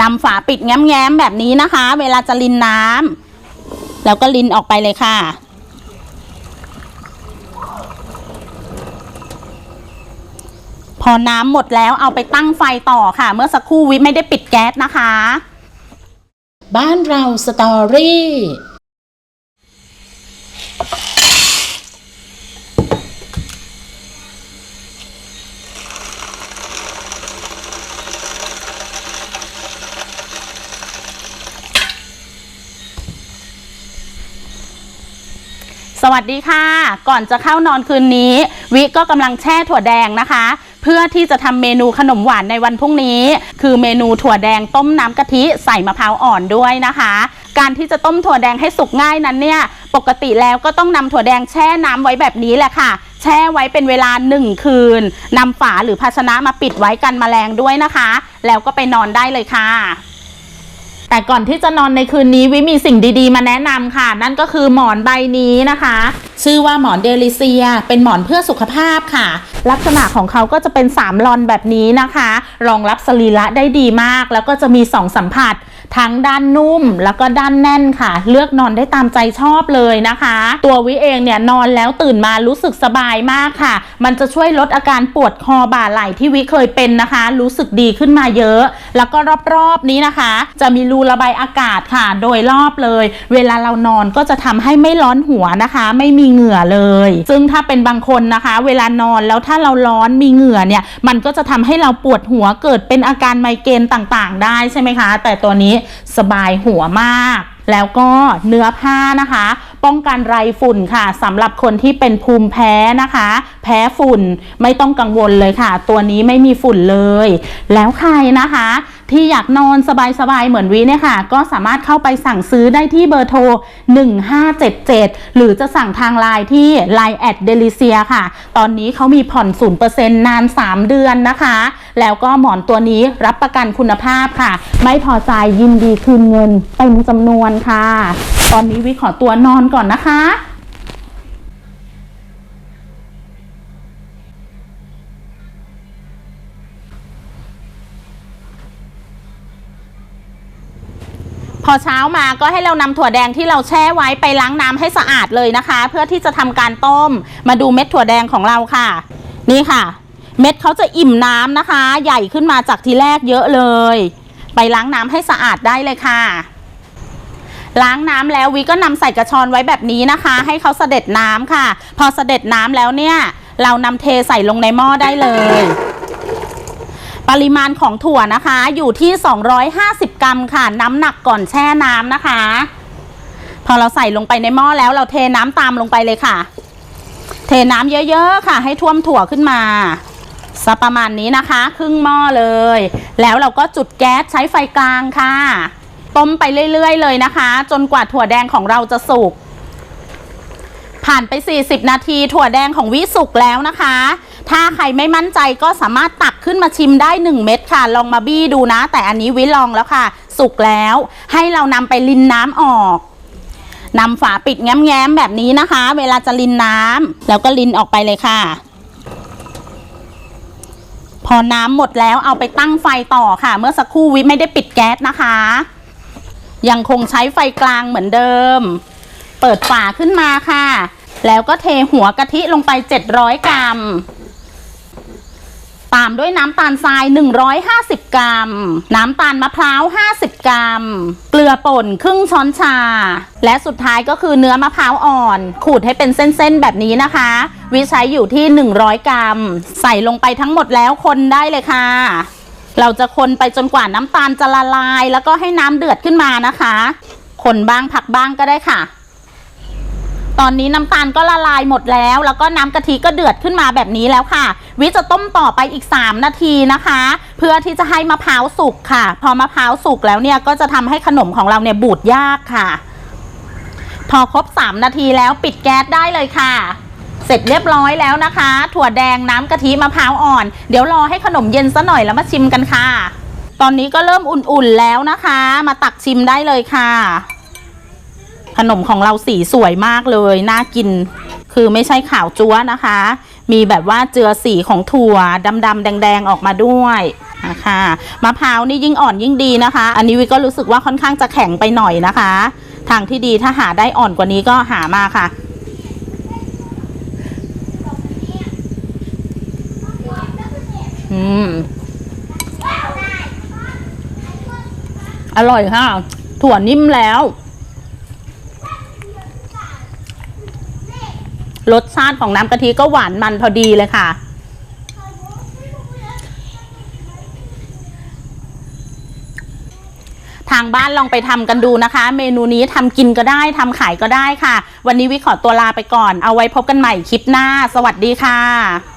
นำฝาปิดแง้มๆแบบนี้นะคะ เวลาจะลินน้ำแล้วก็ลินออกไปเลยค่ะ พอน้ำหมดแล้วเอาไปตั้งไฟต่อค่ะ เมื่อสักครู่วิไม่ได้ปิดแก๊สนะคะ บ้านเราสตอรี่ สวัสดีค่ะ ก่อนจะเข้านอนคืนนี้ วิก็กำลังแช่ถั่วแดงนะคะ เพื่อที่จะทำเมนูขนมหวานในวันพรุ่งนี้ คือเมนูถั่วแดงต้มน้ำกะทิใส่มะพร้าวอ่อนด้วยนะคะ การที่จะต้มถั่วแดงให้สุกง่ายนั้นเนี่ย ปกติแล้วก็ต้องนำถั่วแดงแช่น้ำไว้แบบนี้แหละค่ะ แช่ไว้เป็นเวลา 1 คืนนำฝาหรือภาชนะมาปิดไว้กันแมลงด้วยนะคะ แล้วก็ไปนอนได้เลยค่ะ แต่ก่อนที่จะนอนในคืนนี้วิมีสิ่งดีๆ มาแนะนำค่ะ นั่นก็คือหมอนใบนี้นะคะชื่อว่าหมอนเดลิเซีย เป็นหมอนเพื่อสุขภาพค่ะ ลักษณะของเขาก็จะเป็น3ลอนแบบนี้นะคะ รองรับสรีระได้ดีมาก แล้วก็จะมี 2 สัมผัส ทั้งด้านนุ่มแล้วก็ด้านแน่นค่ะ เลือกนอนได้ตามใจชอบเลยนะคะ ตัววิเองเนี่ยนอนแล้วตื่นมารู้สึกสบายมากค่ะ มันจะช่วยลดอาการปวดคอบ่าไหล่ที่วิเคยเป็นนะคะ รู้สึกดีขึ้นมาเยอะ แล้วก็รอบๆนี้นะคะ จะมีรูระบายอากาศค่ะ โดยรอบเลย เวลาเรานอนก็จะทำให้ไม่ร้อนหัวนะคะ ไม่มีีเหงื่อเลย ซึ่งถ้าเป็นบางคนนะคะ เวลานอนแล้วถ้าเราร้อนมีเหงื่อเนี่ย มันก็จะทำให้เราปวดหัวเกิดเป็นอาการไมเกรนต่างๆ ได้ใช่ไหมคะ แต่ตัวนี้สบายหัวมากแล้วก็เนื้อผ้านะคะ ป้องกันไรฝุ่นค่ะสำหรับคนที่เป็นภูมิแพ้นะคะ แพ้ฝุ่นไม่ต้องกังวลเลยค่ะ ตัวนี้ไม่มีฝุ่นเลย แล้วใครนะคะ ที่อยากนอนสบายๆเหมือนวิเนี่ยค่ะ ก็สามารถเข้าไปสั่งซื้อได้ที่เบอร์โทร 1577 หรือจะสั่งทางไลน์ที่ Line แอดเดลิเซียค่ะ ตอนนี้เขามีผ่อน 0%นาน 3 เดือนนะคะ แล้วก็หมอนตัวนี้รับประกันคุณภาพค่ะ ไม่พอใจยินดีคืนเงินเต็มจำนวนค่ะ ตอนนี้วิขอตัวนอนก่อนนะคะ พอเช้ามาก็ให้เรานำถั่วแดงที่เราแช่ไว้ไปล้างน้ำให้สะอาดเลยนะคะ เพื่อที่จะทำการต้ม มาดูเม็ดถั่วแดงของเราค่ะ นี่ค่ะ เม็ดเขาจะอิ่มน้ำนะคะ ใหญ่ขึ้นมาจากทีแรกเยอะเลย ไปล้างน้ำให้สะอาดได้เลยค่ะ ล้างน้ำแล้ววิก็นำใส่กระชอนไว้แบบนี้นะคะ ให้เขาเสด็จน้ำค่ะ พอเสด็จน้ำแล้วเนี่ย เรานำเทใส่ลงในหม้อได้เลย ริมาณของถั่วนะคะ อยู่ที่ 250 กรัมค่ะ น้ำหนักก่อนแช่น้ำนะคะ พอเราใส่ลงไปในหม้อแล้วเราเทน้ำตามลงไปเลยค่ะ เทน้ำเยอะๆค่ะ ให้ท่วมถั่วขึ้นมาสักประมาณนี้นะคะ ครึ่งหม้อเลย แล้วเราก็จุดแก๊สใช้ไฟกลางค่ะ ต้มไปเรื่อยๆ เลยนะคะ จนกว่าถั่วแดงของเราจะสุกผ่านไป 40 นาทีถั่วแดงของวิสุกแล้วนะคะ ถ้าใครไม่มั่นใจก็สามารถตักขึ้นมาชิมได้ 1 เม็ดค่ะ ลองมาบี้ดูนะ แต่อันนี้วิลองแล้วค่ะ สุกแล้ว ให้เรานำไปลินน้ำออกนำฝาปิดแง้มๆแบบนี้นะคะ เวลาจะลินน้ำแล้วก็ลินออกไปเลยค่ะ พอน้ำหมดแล้วเอาไปตั้งไฟต่อค่ะ เมื่อสักครู่วิไม่ได้ปิดแก๊สนะคะ ยังคงใช้ไฟกลางเหมือนเดิม เปิดฝาขึ้นมาค่ะ แล้วก็เทหัวกะทิลงไป 700 กรัม ตามด้วยน้ำตาลทราย 150 กรัม น้ำตาลมะพร้าว 50 กรัม เกลือป่นครึ่งช้อนชา และสุดท้ายก็คือเนื้อมะพร้าวอ่อน ขูดให้เป็นเส้นๆแบบนี้นะคะ วิใช้อยู่ที่ 100 กรัม ใส่ลงไปทั้งหมดแล้วคนได้เลยค่ะ เราจะคนไปจนกว่าน้ำตาลจะละลาย แล้วก็ให้น้ำเดือดขึ้นมานะคะ คนบ้างผักบ้างก็ได้ค่ะ ตอนนี้น้ำตาลก็ละลายหมดแล้ว แล้วก็น้ำกะทิก็เดือดขึ้นมาแบบนี้แล้วค่ะ วิจะต้มต่อไปอีก 3 นาทีนะคะ เพื่อที่จะให้มะพร้าวสุกค่ะ พอมะพร้าวสุกแล้วเนี่ยก็จะทำให้ขนมของเราเนี่ยบูดยากค่ะ พอครบ 3 นาทีแล้วปิดแก๊สได้เลยค่ะเสร็จเรียบร้อยแล้วนะคะ ถั่วแดงน้ำกะทิมะพร้าวอ่อน เดี๋ยวรอให้ขนมเย็นซะหน่อยแล้วมาชิมกันค่ะ ตอนนี้ก็เริ่มอุ่นๆแล้วนะคะ มาตักชิมได้เลยค่ะ ขนมของเราสีสวยมากเลยน่ากิน คือไม่ใช่ขาวจั๊วนะคะ มีแบบว่าเจือสีของถั่วดำๆแดง ๆ ออกมาด้วยนะคะมะพร้าวนี่ยิ่งอ่อนยิ่งดีนะคะ อันนี้วิก็รู้สึกว่าค่อนข้างจะแข็งไปหน่อยนะคะ ทางที่ดีถ้าหาได้อ่อนกว่านี้ก็หามาค่ะอืมอร่อยค่ะ ถั่วนิ่มแล้ว รสชาติของน้ำกะทิก็หวานมันพอดีเลยค่ะ ทางบ้านลองไปทำกันดูนะคะ เมนูนี้ทำกินก็ได้ทำขายก็ได้ค่ะ วันนี้วิขอตัวลาไปก่อน เอาไว้พบกันใหม่คลิปหน้า สวัสดีค่ะ